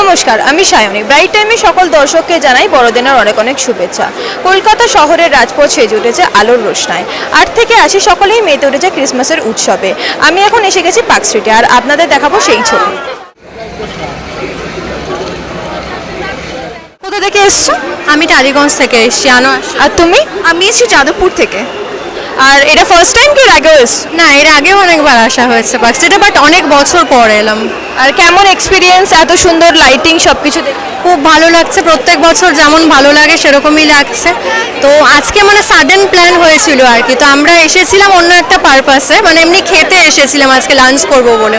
নমস্কার আমি সায়নী। ব্রাইট টাইমে সকল দর্শককে জানাই বড়দিনের অনেক অনেক শুভেচ্ছা। কলকাতা শহরের রাজপথ সেজে উঠেছে আলোর রোশনায়। আট থেকে আশি সকলেই মেতে উঠেছে ক্রিসমাসের উৎসবে। আমি এখন এসে গেছি পার্ক স্ট্রিটে আর আপনাদের দেখাবো সেই ছবি। কোথা থেকে এসছো? আমি টালিগঞ্জ থেকে এসেছি আনো আর তুমি? আমি এসেছি যাদবপুর থেকে। আর এটা ফার্স্ট টাইম কি এর আগেও না এর আগেও অনেকবার আসা হয়েছে পার্ক স্ট্রিটে বাট অনেক বছর পর এলাম। আর কেমন এক্সপিরিয়েন্স এত সুন্দর লাইটিং সব কিছু দেখে? খুব ভালো লাগছে, প্রত্যেক বছর যেমন ভালো লাগে সেরকমই লাগছে। তো আজকে মানে সাডেন প্ল্যান হয়েছিল আর কি, তো আমরা এসেছিলাম অন্য একটা পারপাসে মানে এমনি খেতে এসেছিলাম আজকে লাঞ্চ করব বলে।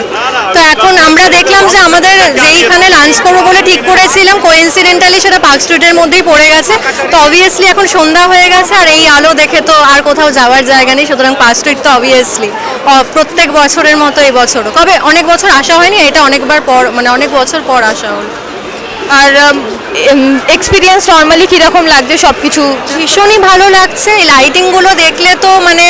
তো এখন আমরা দেখলাম যে আমাদের যেইখানে লাঞ্চ করব বলে ঠিক করেছিলাম কোইন্সিডেন্টালি সেটা পার্ক স্ট্রিটের মধ্যেই পড়ে গেছে। তো অবভিয়াসলি এখন সন্ধ্যা হয়ে গেছে আর এই আলো দেখে তো আর কোথাও যাওয়ার জায়গা নেই, সুতরাং পার্ক স্ট্রিট তো অবভিয়াসলি প্রত্যেক বছরের মতো এই বছরও তবে অনেক বছর আসা হয়নি, এটা অনেকবার পর মানে অনেক বছর পর আসা হলো। আর এক্সপিরিয়েন্স নর্মালি কীরকম লাগছে সব কিছু ভীষণই ভালো লাগছে। এই লাইটিংগুলো দেখলে তো মানে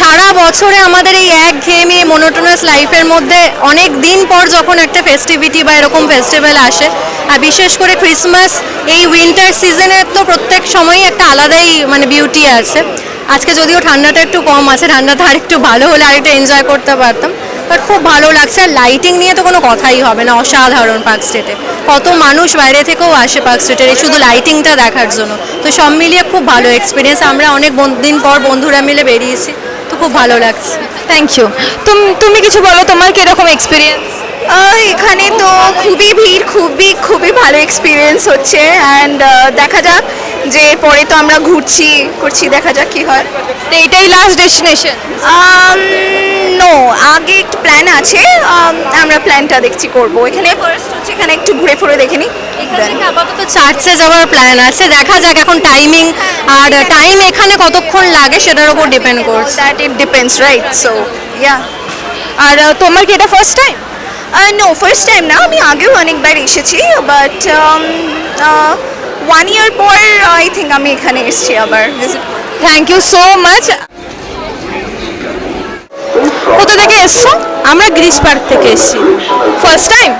সারা বছরে আমাদের এই এক ঘেয়েমি মনোটোনাস লাইফের মধ্যে অনেক দিন পর যখন একটা ফেস্টিভিটি বা এরকম ফেস্টিভ্যাল আসে, আর বিশেষ করে ক্রিসমাস এই উইন্টার সিজনে তো প্রত্যেক সময়ই একটা আলাদাই মানে বিউটি আছে। আজকে যদিও ঠান্ডাটা একটু কম আছে, ঠান্ডাটা আর একটু ভালো হলে আর একটু এনজয় করতে পারতাম। বাট খুব ভালো লাগছে। আর লাইটিং নিয়ে তো কোনো কথাই হবে না অসাধারণ পার্ক স্ট্রিটে কত মানুষ বাইরে থেকেও আসে পার্ক স্ট্রিটের এই শুধু লাইটিংটা দেখার জন্য। তো সব মিলিয়ে খুব ভালো এক্সপিরিয়েন্স আমরা অনেক দিন পর বন্ধুরা মিলে বেরিয়েছি। তো খুব ভালো লাগছে। থ্যাংক ইউ তুমি তুমি কিছু বলো তোমার কীরকম এক্সপিরিয়েন্স এখানে তো খুবই ভিড় খুবই খুবই ভালো এক্সপিরিয়েন্স হচ্ছে। অ্যান্ড দেখা যাক যে পরে তো আমরা ঘুরছি করছি দেখা যাক কি হয়। তো এটাই লাস্ট ডেস্টিনেশন নো আগে একটু প্ল্যান আছে আমরা প্ল্যানটা দেখছি করব। এখানে ফার্স্ট হচ্ছে এখানে একটু ঘুরে ফুরে দেখে নিই আপাতত চার্চে যাওয়ার প্ল্যান আছে। দেখা যাক এখন টাইমিং আর টাইম এখানে কতক্ষণ লাগে সেটার উপর ডিপেন্ড করছে। That it depends right so yeah আর তোমার কি এটা first time no first time না। আমি আগেও অনেকবার এসেছি বাট ওয়ান ইয়ার পর আই থিঙ্ক আমি এখানে এসেছি আবার visit thank you so much কোথা থেকে এসছো? আমরা গ্রিস পার্ক থেকে এসেছি। ফার্স্ট টাইম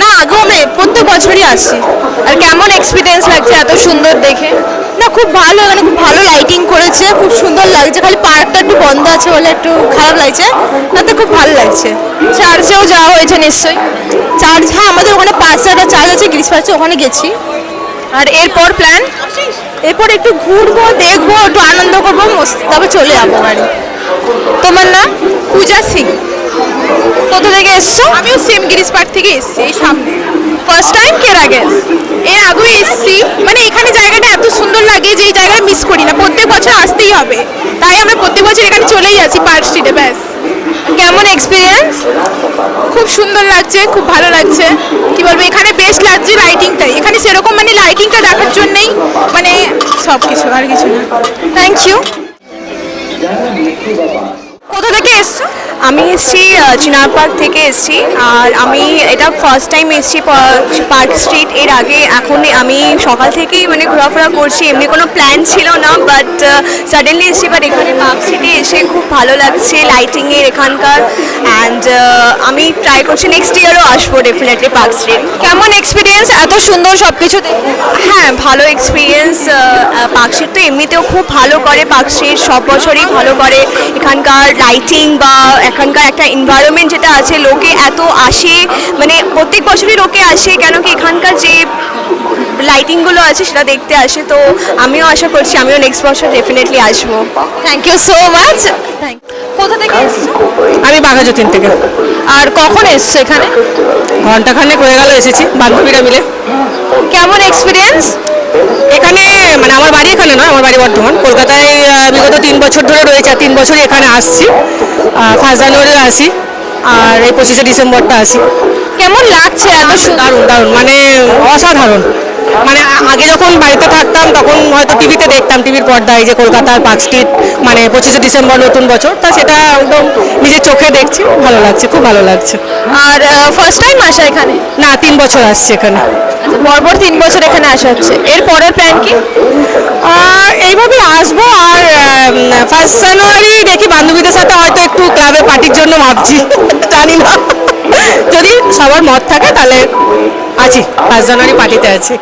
না, আগেও আমরা প্রত্যেক বছরই আসি। আর কেমন এক্সপিরিয়েন্স লাগছে এত সুন্দর দেখে? না, খুব ভালো এখানে খুব ভালো লাইটিং করেছে, খুব সুন্দর লাগছে। খালি পার্কটা একটু বন্ধ আছে বলে একটু খারাপ লাগছে। না তো খুব ভালো লাগছে। চার্চেও যাওয়া হয়েছে নিশ্চয়ই। চার্চ হ্যাঁ আমাদের ওখানে পাশে একটা চার্চ আছে, গ্রিস পার্কে ওখানে গেছি। আর এরপর প্ল্যান এরপর একটু ঘুরবো, দেখব, একটু আনন্দ করব তারপর চলে যাব বাড়ি। তোমার নাম? পূজা সিং। কোথা থেকে এসছো? আমিও সেম গিরিশ পার্ক থেকে এসেছি এই সামনে। ফার্স্ট টাইম কে আগে? এর আগেও এসেছি। মানে এখানে জায়গাটা এত সুন্দর লাগে যে এই জায়গাটা মিস করি না। প্রত্যেক বছর আসতেই হবে। তাই আমরা প্রত্যেক বছর এখানে চলেই আসি পার্ক স্ট্রিটে ব্যাস। কেমন এক্সপিরিয়েন্স খুব সুন্দর লাগছে খুব ভালো লাগছে। কি বলব এখানে বেস্ট লাগছে লাইটিংটাই এখানে সেরকম মানে লাইটিংটা দেখার জন্যই মানে সব কিছু আর কিছু না। থ্যাংক ইউ I don't 吧 কোথা থেকে এসছো? আমি এসেছি চিনার পার্ক থেকে এসছি। আর আমি এটা ফার্স্ট টাইম এসছি পার্ক স্ট্রিট। এর আগে এখন আমি সকাল থেকেই মানে ঘোরাফেরা করছি। এমনি কোনো প্ল্যান ছিল না বাট সাডেনলি এসেছি। বাট এখানে পার্ক স্ট্রিটে এসে খুব ভালো লাগছে লাইটিংয়ের এখানকার। অ্যান্ড আমি ট্রাই করছি নেক্সট ইয়ারও আসব ডেফিনেটলি পার্ক স্ট্রিট কেমন এক্সপিরিয়েন্স এত সুন্দর সবকিছু দেখে। হ্যাঁ ভালো এক্সপিরিয়েন্স পার্কস্ট্রিট তো এমনিতেও খুব ভালো করে। পার্কস্ট্রিট সব বছরই ভালো করে। এখানকার লাইটিং বা এখানকার একটা এনভায়রনমেন্ট যেটা আছে লোকে এত আসে মানে প্রত্যেক বছরই লোকে আসে কেন কি এখানকার যে লাইটিংগুলো আছে সেটা দেখতে আসে। তো আমিও আশা করছি আমিও নেক্সট বছর ডেফিনেটলি আসব। থ্যাংক ইউ সো মাচ কোথা থেকে এসছো? আমি বাঘাযতীন থেকে। আর কখন এসছো এখানে? ঘন্টাখানেক হয়ে গেল এসেছি বান্ধবীরা মিলে। কেমন এক্সপিরিয়েন্স এখানে মানে আমার বাড়ি এখানে নয় আমার বাড়ি বর্ধমান। কলকাতায় বিগত তিন বছর ধরে রয়েছে আর তিন বছর এখানে আসছি। ফার্স্ট জানুয়ারি আসি আর এই পঁচিশে ডিসেম্বরটা আসি। কেমন লাগছে এত সুন্দর? দারুণ দারুণ মানে অসাধারণ। মানে আগে যখন বাড়িতে থাকতাম তখন হয়তো টিভিতে দেখতাম টিভির পর্দায় যে কলকাতার পার্ক স্ট্রিট মানে পঁচিশে ডিসেম্বর নতুন বছর তা সেটা একদম নিজের চোখে দেখছি ভালো লাগছে খুব ভালো লাগছে। আর ফার্স্ট টাইম আসা এখানে? না তিন বছর আসছে এখানে। আচ্ছা পরপর তিন বছর এখানে আসা হচ্ছে। এর পরের প্ল্যান কি? এইভাবে আসব আর ফার্স্ট জানুয়ারি দেখি বান্ধবীদের সাথে হয়তো একটু ক্লাবে পার্টির জন্য ভাবছি জানি না। যদি সবার মত থাকে তাহলে আছি ফার্স্ট জানুয়ারি পার্টিতে আছি।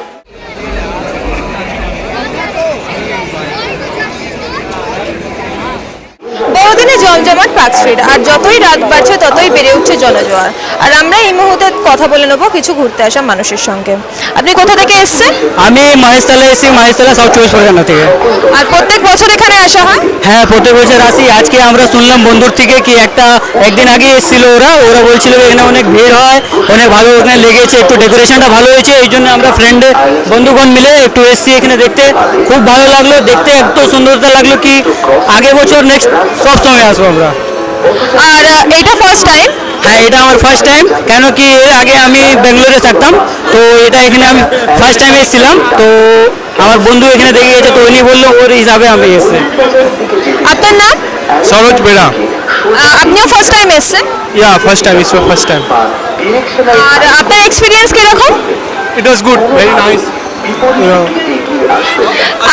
জমজমাট পার্ক স্ট্রিট। আর যতই রাত বাড়ছে ততই বেড়ে উঠছে জনজোয়ার আর আমরা এই মুহূর্তে কথা বলে নেব কিছু ঘুরতে আসা মানুষের সঙ্গে। আপনি কোথা থেকে এসেছেন? আমি মহেশতলা এসেছি মহেশতলা সাউথ চব্বিশ পরগনা থেকে। আর প্রত্যেক বছর এখানে আসা হয়? হ্যাঁ প্রত্যেক বছর আসি। আজকে আমরা শুনলাম বন্ধুর থেকে কি একটা একদিন আগে এসেছিল ওরা। ওরা বলছিল এখানে অনেক ভিড় হয় অনেক ভালো ওখানে লেগেছে একটু ডেকোরেশনটা ভালো হয়েছে। এই জন্য আমরা ফ্রেন্ডে বন্ধুগণ মিলে একটু এসেছি এখানে দেখতে। খুব ভালো লাগল দেখতে এত সুন্দরতা লাগল কি আগে বছর নেক্সট সব সময় আসব আমরা। আর এটা ফার্স্ট টাইম হ্যাঁ এটা আমার ফার্স্ট টাইম কেন কি এর আগে আমি ব্যাঙ্গালোরে থাকতাম তো এটা এখানে আমি ফার্স্ট টাইম এসেছিলাম তো আমার বন্ধু এখানে দেখে গেছে তো উনি বলল ওর হিসাবে আমি এসেছি। আপনার নাম? সরোজ বেড়া। আপনিও ফার্স্ট টাইম এসেছেন? Yeah first time it's first time আর আপনার এক্সপিরিয়েন্স কীরকম? It was good very nice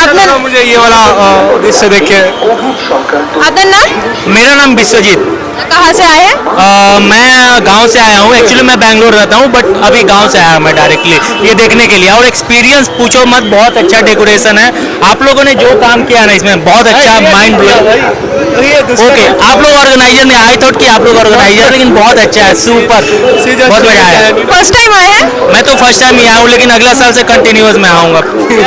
আপনার मुझे ये वाला अ, दृश्य देख के আপনার नाम मेरा नाम विश्वजीत कहाँ से आए हैं अ, मैं गांव से आया हूँ एक्चुअली मैं बैंगलोर रहता हूँ बट अभी गांव से आया मैं डायरेक्टली ये देखने के लिए और एक्सपीरियंस पूछो मत बहुत अच्छा डेकोरेशन है आप लोगों ने जो काम किया ना इसमें बहुत अच्छा माइंड ब्लोइंग ओके आप लोग ऑर्गेनाइजर ने आई थॉट कि आप लोग ऑर्गेनाइजर लेकिन बहुत अच्छा है सुपर बहुत मजा आया फर्स्ट टाइम आए हैं मैं तो फर्स्ट टाइम ही आया हूँ लेकिन अगला साल से कंटिन्यूस में आऊँगा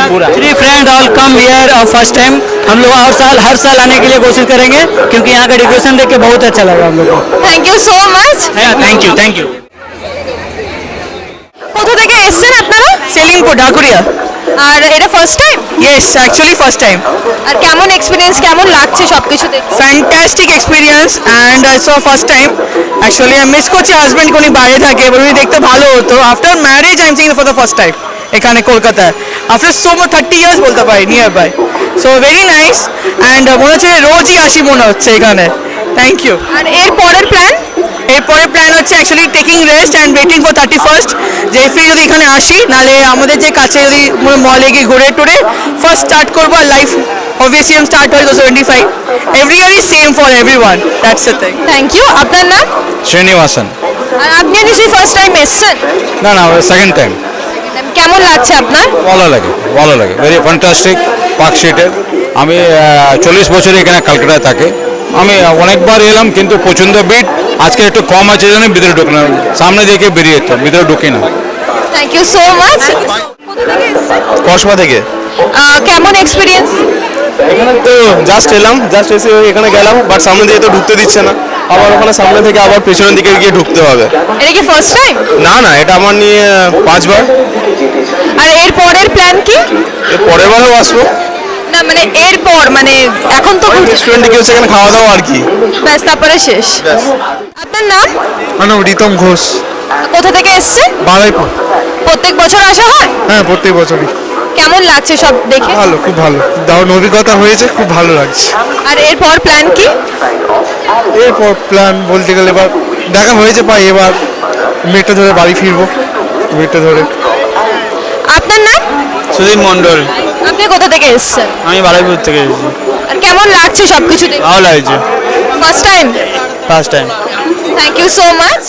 पूरा three friend all come here और फर्स्ट टाइम हम लोग हर साल हर साल आने के लिए कोशिश करेंगे क्योंकि यहाँ का डेकोरेशन देख के बहुत अच्छा लगा हम लोग को thank you so much thank you thank you কোথা থেকে এসেছেন আপনারা সেলিমপুর ঢাকুরিয়া আর এটা first time yes actually first time আর কেমন এক্সপিরিয়েন্স কেমন লাগছে সবকিছু দেখতে? Fantastic experience and also first time actually আমি মিস করছি হাজব্যান্ড উনি বাইরে থাকে উনি দেখতে ভালো হতো। After marriage I am seeing for the first time এখানে কলকাতায়। After so more thirty years বলতে পারি near bye so very nice and মনে হচ্ছে রোজই আসি মনে হচ্ছে এখানে। থ্যাংক ইউ আর এর পরের প্ল্যান এরপরে প্ল্যান হচ্ছে actually taking rest and waiting for thirty first যে ফ্রি যদি এখানে আসি নাহলে আমাদের যে কাছে যদি মলে গিয়ে ঘুরে টুরে ফার্স্ট স্টার্ট করব আর life obviously start start with 25. Every year same for for everyone. That's the thing thank you আপনার নাম? শ্রীনিবাসন। আর আপনি নিশ্চয়ই ফার্স্ট টাইম এসছেন? না না সেকেন্ড টাইম কেমন লাগছে আপনার? ভালো লাগে ভালো লাগে ভেরি ফ্যান্টাস্টিক পার্ক স্ট্রিটের আমি চল্লিশ বছর এখানে কালকাটায় থাকি। আমি অনেকবার এলাম কিন্তু প্রচণ্ড ভিড়। আজকে একটু কম আছে জন্য ভিতরে ঢুকলাম সামনে দেখে বেরিয়ে যেত ভিতরে ঢুকি না। থ্যাংক ইউ সো মাচ কোথা থেকে কসবা থেকে। কেমন এক্সপিরিয়েন্স এখানে তো জাস্ট এলাম জাস্ট এসে এখানে গেলাম বাট সামনে দিয়ে তো ঢুকতে দিচ্ছে না। আবার ওখানে সামনে থেকে আবার পেছনের দিকে গিয়ে ঢুকতে হবে। এটা কি ফার্স্ট টাইম না না এটা আমার নিয়ে পাঁচবার। আর এর পরের প্ল্যান কি? এর পরের বারও আসব। না মানে এরপর মানে এখন তো রেস্টুরেন্টে গিয়ে সেখানে খাওয়া দাওয়া আর কি। ব্যাস তারপরে শেষ। আপনার নাম? আমার নাম রিতম ঘোষ। কোথা থেকে এসেছেন বারাইপুর প্রত্যেক বছর আসা হয়? হ্যাঁ প্রত্যেক বছরই। কেমন লাগছে সব দেখে? ভালো খুব ভালো। দারুণ অভিজ্ঞতা হয়েছে খুব ভালো লাগছে। আর এরপর প্ল্যান কি? এরপর প্ল্যান বলতে গেলে এবার দেখা হয়েছে পাই এবার মেট্রো ধরে বাড়ি ফিরবো মেট্রো ধরে। আপনার নাম? সুদীপ মন্ডল আপনি কোথা থেকে এসেছেন? আমি বারুইপুর থেকে এসেছি। আর কেমন লাগছে সবকিছু দেখে? ভালো লাগছে। First time first time thank you so much